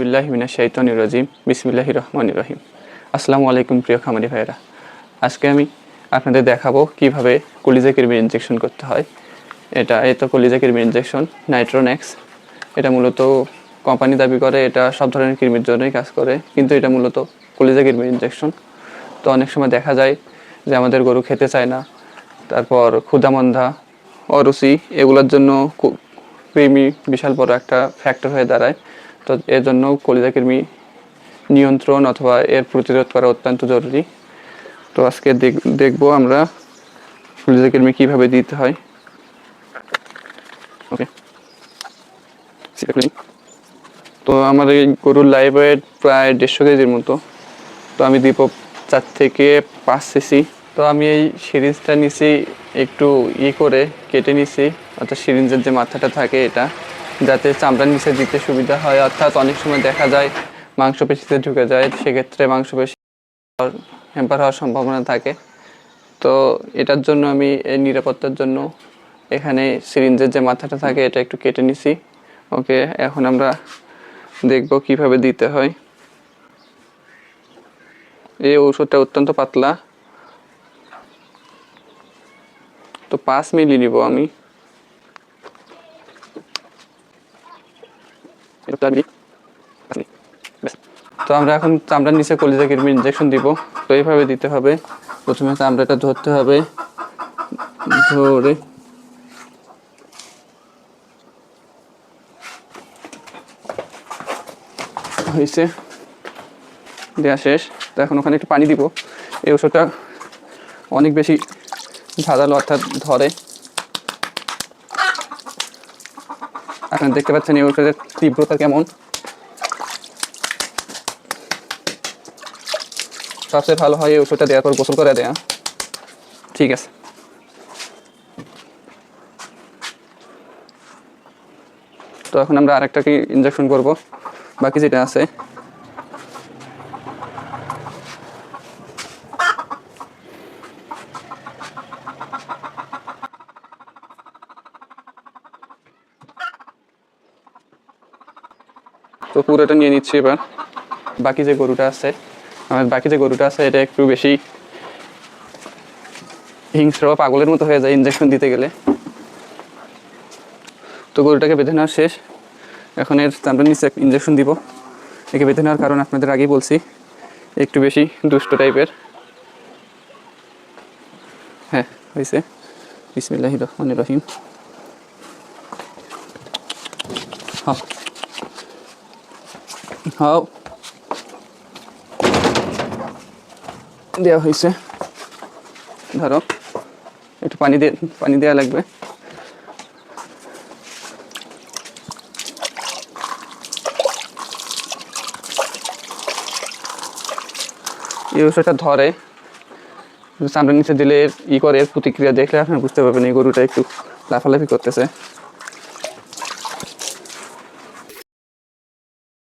বিল্লাহ মিনা রাজিম বিসমিল্লাহ রহমান রহিম। আসসালামু আলাইকুম প্রিয় খামারি ভাইয়েরা। আজকে আমি আপনাদের দেখাবো কীভাবে কলিজা কিরমির ইনজেকশন করতে হয়। এটা, এই তো কলিজা কিরমির ইনজেকশন নাইট্রোনেক্স এটা মূলত কোম্পানি দাবি করে, এটা সব ধরনের কৃমির জন্যই কাজ করে, কিন্তু এটা মূলত কলিজা কিরমির ইনজেকশন তো অনেক সময় দেখা যায় যে আমাদের গরু খেতে চায় না, তারপর ক্ষুধামন্ধা, অরুচি, এগুলোর জন্য কৃমি বিশাল বড় একটা ফ্যাক্টর হয়ে দাঁড়ায়। তো এর জন্য কলিজা কৃমি নিয়ন্ত্রণ অথবা এর প্রতিরোধ করা অত্যন্ত জরুরি। তো আজকে দেখ- দেখব আমরা কলিজা কৃমি কীভাবে দিতে হয়। ওকে। তো আমার এই গরুর লাইভ ওয়েট প্রায় দেড়শো কেজির মতো। তো আমি দিব চার থেকে পাঁচ সিসি তো আমি এই সিরিঞ্জটা নিছি একটু ই করে, কেটে নিছি। অর্থাৎ সিরিঞ্জের যে মাথাটা থাকে এটা। যাতে চামড়ার নিচে দিতে সুবিধা হয়। অর্থাৎ অনেক সময় দেখা যায় মাংসপেশিতে ঢুকে যায়, সেক্ষেত্রে মাংসপেশি হ্যাম্পার হওয়ার সম্ভাবনা থাকে। তো এটার জন্য আমি এই নিরাপত্তার জন্য এখানে সিরিঞ্জের যে মাথাটা থাকে, এটা একটু কেটে নিছি। ওকে, এখন আমরা দেখব কীভাবে দিতে হয়। এই ঔষধটা অত্যন্ত পাতলা। তো পাঁচ মিলি নিব আমি। তো আমরা এখন চামড়ার নিচে কলিজা কিরমি ইনজেকশন দিব। তো এইভাবে দিতে হবে। প্রথমে চামড়াটা ধরতে হবে। ধরে হয়েছে। দেওয়া শেষ। তো এখন ওখানে একটু পানি দিব। এই ওষুধটা অনেক বেশি ধারালো অর্থাৎ ধরে। আপনারা দেখতে পাচ্ছেন এই তীব্রতা কেমন? সবচেয়ে ভালো হয় এই ওষুধটা দেওয়ার পর গোসল করে দেয়া। ঠিক আছে। তো এখন আমরা আরেকটা কি ইনজেকশন করব। বাকি যেটা আছে তো পুরোটা নিয়ে নিচ্ছি এবার। বাকি যে গরুটা আছে আমার বাকি যে গরুটা আছে, এটা একটু বেশি হিংস্র বা পাগলের মতো হয়ে যায় ইঞ্জেকশন দিতে গেলে। তো গরুটাকে বেঁধে নেওয়া শেষ। এখন এর আমরা নিচে ইঞ্জেকশন দিব। একে বেঁধে নেওয়ার কারণ আপনাদের আগেই বলছি, একটু বেশি দুষ্ট টাইপের হ্যাঁ হয়েছে। বিসমিল্লাহ রহমান রহিম। হ্যাঁ। হাও। দেওয়া হয়েছে ধরো, একটু পানি দিয়ে পানি দেওয়া লাগবে। এই ওষুধটা ধরে, সামনের নিচে দিলে ই করে, প্রতিক্রিয়া দেখলে আপনারা বুঝতে পারবেন এই গরুটা একটু লাফালাফি করতেছে।